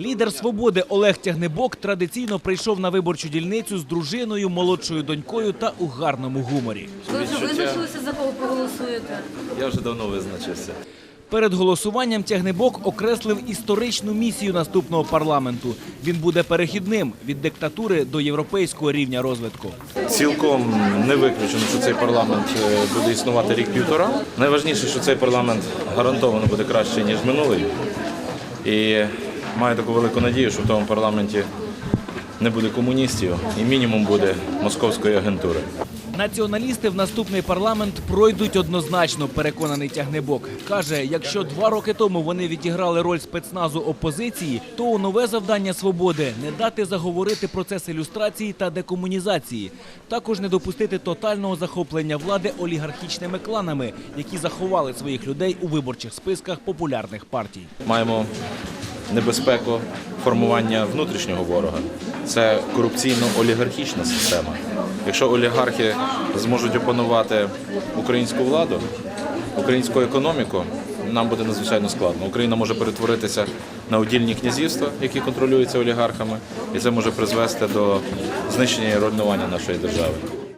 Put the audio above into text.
Лідер свободи Олег Тягнебок традиційно прийшов на виборчу дільницю з дружиною, молодшою донькою та у гарному гуморі. Ви вже визначилися, за кого проголосуєте? Я вже давно визначився. Перед голосуванням Тягнебок окреслив історичну місію наступного парламенту. Він буде перехідним від диктатури до європейського рівня розвитку. Цілком не виключено, що цей парламент е, буде існувати рік-півтора. Найважніше, що цей парламент гарантовано буде краще, ніж минулий. І маю таку велику надію, що в тому парламенті не буде комуністів і мінімум буде московської агентури. Націоналісти в наступний парламент пройдуть однозначно, переконаний Тягнебок. Каже, якщо два роки тому вони відіграли роль спецназу опозиції, то у нове завдання свободи не дати заговорити процес ілюстрації та декомунізації, також не допустити тотального захоплення влади олігархічними кланами, які заховали своїх людей у виборчих списках популярних партій. Маємо небезпеку формування внутрішнього ворога. Це корупційно-олігархічна система. Якщо олігархи зможуть опанувати українську владу, українську економіку, нам буде надзвичайно складно. Україна може перетворитися на удільні князівства, які контролюються олігархами, і це може призвести до знищення і руйнування нашої держави.